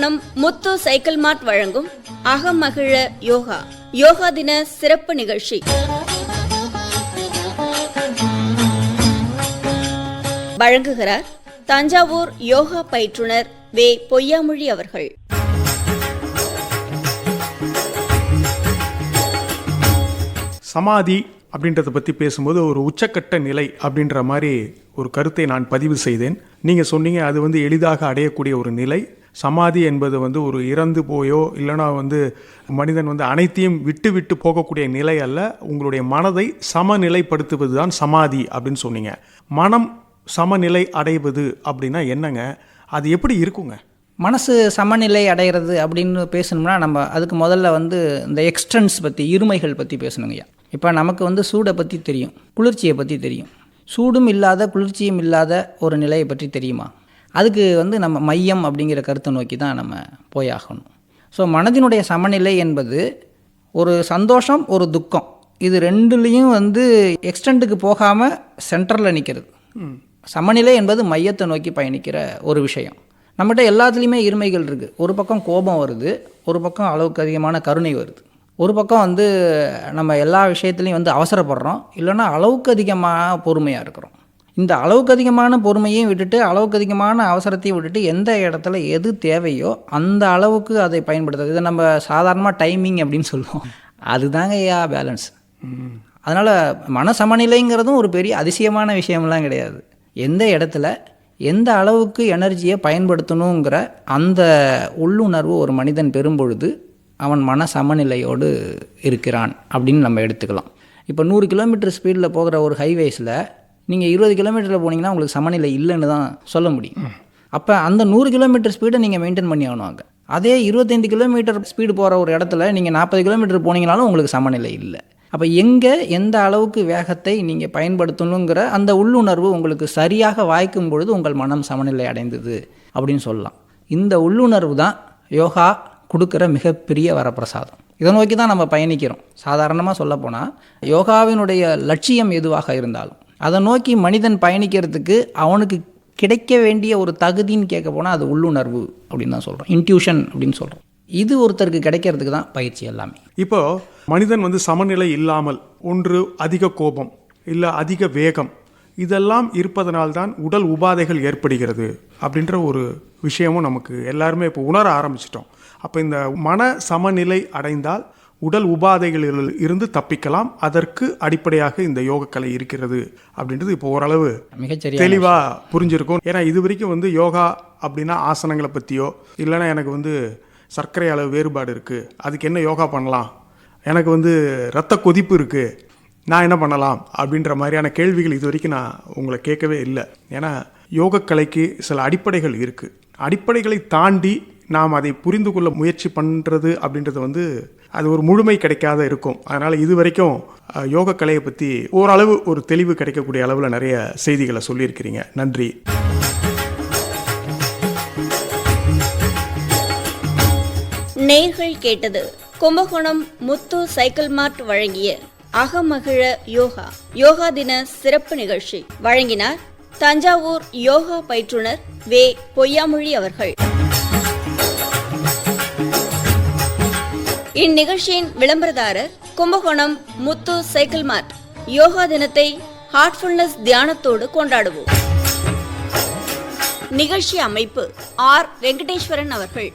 நிறுவனம் முத்து சைக்கிள் மார்ட் வழங்கும் அகமகிழ யோகா. யோகா தின சிறப்பு நிகழ்ச்சி. வழங்குகிறார் தஞ்சாவூர் யோகா பயிற்றுனர் வே பொய்யாமொழி அவர்கள். சமாதி அப்படின்றத பற்றி பேசும்போது ஒரு உச்சக்கட்ட நிலை அப்படின்ற மாதிரி ஒரு கருத்தை நான் பதிவு செய்தேன். நீங்கள் சொன்னீங்க அது வந்து எளிதாக அடையக்கூடிய ஒரு நிலை. சமாதி என்பது வந்து ஒரு இறந்து போயோ இல்லைனா வந்து மனிதன் வந்து அனைத்தையும் விட்டு விட்டு போகக்கூடிய நிலை அல்ல. உங்களுடைய மனதை சமநிலைப்படுத்துவது தான் சமாதி அப்படின்னு சொன்னீங்க. மனம் சமநிலை அடைவது அப்படின்னா என்னங்க? அது எப்படி இருக்குங்க? மனசு சமநிலை அடைகிறது அப்படின்னு பேசணும்னா நம்ம அதுக்கு முதல்ல வந்து இந்த எக்ஸ்டன்ஸ் பற்றி இருமைகள் பற்றி பேசணுங்கய்யா இப்போ நமக்கு வந்து சூடை பற்றி தெரியும் குளிர்ச்சியை பற்றி தெரியும். சூடும் இல்லாத குளிர்ச்சியும் இல்லாத ஒரு நிலையை பற்றி தெரியுமா? அதுக்கு வந்து நம்ம மையம் அப்படிங்கிற கருத்தை நோக்கி தான் நம்ம போயாகணும். ஸோ மனதினுடைய சமநிலை என்பது ஒரு சந்தோஷம் ஒரு துக்கம். இது ரெண்டுலேயும் வந்து எக்ஸ்டெண்டுக்கு போகாமல் சென்டரில் நிற்கிறது சமநிலை என்பது மையத்தை நோக்கி பயணிக்கிற ஒரு விஷயம். நம்மகிட்ட எல்லாத்துலேயுமே இருமைகள் இருக்குது ஒரு பக்கம் கோபம் வருது ஒரு பக்கம் அளவுக்கு அதிகமான கருணை வருது. ஒரு பக்கம் வந்து நம்ம எல்லா விஷயத்துலையும் வந்து அவசரப்படுறோம். இல்லைன்னா அளவுக்கு அதிகமாக பொறுமையாக இருக்கிறோம். இந்த அளவுக்கு அதிகமான பொறுமையும் விட்டுட்டு அளவுக்கு அதிகமான அவசரத்தையும் விட்டுட்டு எந்த இடத்துல எது தேவையோ அந்த அளவுக்கு அதை பயன்படுத்துறது. இதை நம்ம சாதாரணமாக டைமிங் அப்படின்னு சொல்லுவோம். அதுதாங்க ஐயா பேலன்ஸ் அதனால் மன சமநிலைங்கிறதும் ஒரு பெரிய அதிசயமான விஷயம்லாம் கிடையாது. எந்த இடத்துல எந்த அளவுக்கு எனர்ஜியை பயன்படுத்தணுங்கிற அந்த உள்ளுணர்வு ஒரு மனிதன் பெறும்பொழுது அவன் மன சமநிலையோடு இருக்கிறான் அப்படின்னு நம்ம எடுத்துக்கலாம். இப்போ நூறு கிலோமீட்டர் ஸ்பீடில் போகிற ஒரு ஹைவேஸில் நீங்கள் இருபது கிலோமீட்டரில் போனீங்கன்னா உங்களுக்கு சமநிலை இல்லைன்னு தான் சொல்ல முடியும். அப்போ அந்த நூறு கிலோமீட்டர் ஸ்பீடை நீங்கள் மெயின்டைன் பண்ணி ஆகணும் அங்கே. அதே இருபத்தைந்து கிலோமீட்டர் ஸ்பீடு போகிற ஒரு இடத்துல நீங்கள் நாற்பது கிலோமீட்டர் போனீங்கனாலும் உங்களுக்கு சமநிலை இல்லை. அப்போ எங்கே எந்த அளவுக்கு வேகத்தை நீங்கள் பயன்படுத்தணுங்கிற அந்த உள்ளுணர்வு உங்களுக்கு சரியாக வாய்க்கும் பொழுது உங்கள் மனம் சமநிலை அடைந்தது அப்படின்னு சொல்லலாம். இந்த உள்ளுணர்வு தான் யோகா கொடுக்குற மிகப்பெரிய வரப்பிரசாதம். இதை நோக்கி தான் நம்ம பயணிக்கிறோம். சாதாரணமாக சொல்லப்போனால் யோகாவினுடைய லட்சியம் எதுவாக இருந்தாலும். அதை நோக்கி மனிதன் பயணிக்கிறதுக்கு அவனுக்கு கிடைக்க வேண்டிய ஒரு தகுதின்னு கேட்க போனால் அது உள்ளுணர்வு அப்படின்னு தான் சொல்கிறோம் இன்ட்யூஷன் அப்படின்னு சொல்கிறோம் இது ஒருத்தருக்கு கிடைக்கிறதுக்கு தான் பயிற்சி எல்லாமே. இப்போ மனிதன் வந்து சமநிலை இல்லாமல் ஒன்று அதிக கோபம் இல்லை அதிக வேகம் இதெல்லாம் இருப்பதனால்தான் உடல் உபாதைகள் ஏற்படுகிறது அப்படின்ற ஒரு விஷயமும் நமக்கு எல்லாருமே இப்போ உணர ஆரம்பிச்சிட்டோம். அப்போ இந்த மன சமநிலை அடைந்தால் உடல் உபாதைகளில் இருந்து தப்பிக்கலாம். அதற்கு அடிப்படையாக இந்த யோகக்கலை இருக்கிறது அப்படின்றது இப்போ ஓரளவு மிகச்சரியா தெளிவா புரிஞ்சிருக்கும். ஏன்னா இது வரைக்கும் வந்து யோகா அப்படின்னா ஆசனங்களை பற்றியோ இல்லைன்னா எனக்கு வந்து சர்க்கரை அளவு வேறுபாடு இருக்குது அதுக்கு என்ன யோகா பண்ணலாம்? எனக்கு வந்து ரத்த கொதிப்பு இருக்குது நான் என்ன பண்ணலாம்? அப்படின்ற மாதிரியான கேள்விகள் இது வரைக்கும் நான் உங்களை கேட்கவே இல்லை. ஏன்னா யோகக்கலைக்கு சில அடிப்படைகள் இருக்குது அடிப்படைகளை தாண்டி நாம் அதை புரிந்து கொள்ள முயற்சி பண்ணுறது அப்படின்றது வந்து அது ஒரு முழுமை கிடைக்காத இருக்கும். அதனால் இது வரைக்கும் யோக யோகக்கலையை பற்றி ஓரளவு ஒரு தெளிவு கிடைக்கக்கூடிய அளவில் நிறைய செய்திகளை சொல்லியிருக்கிறீங்க. நன்றி. நேர்கள் கேட்டது கும்பகோணம் முத்து சைக்கிள் மார்ட் வழங்கிய அகமகிழ யோகா யோகா தின சிறப்பு நிகழ்ச்சி வழங்கினார் தஞ்சாவூர் யோகா பயிற்றுனர் வே பொய்யாமொழி அவர்கள். இந்நிகழ்ச்சியின் விளம்பரதாரர் கும்பகோணம் முத்து சைக்கிள் மார்ட் யோகா தினத்தை ஹார்ட்ஃபுல்னஸ் தியானத்தோடு கொண்டாடுவோம். நிகழ்ச்சி அமைப்பு ஆர். வெங்கடேஸ்வரன் அவர்கள்.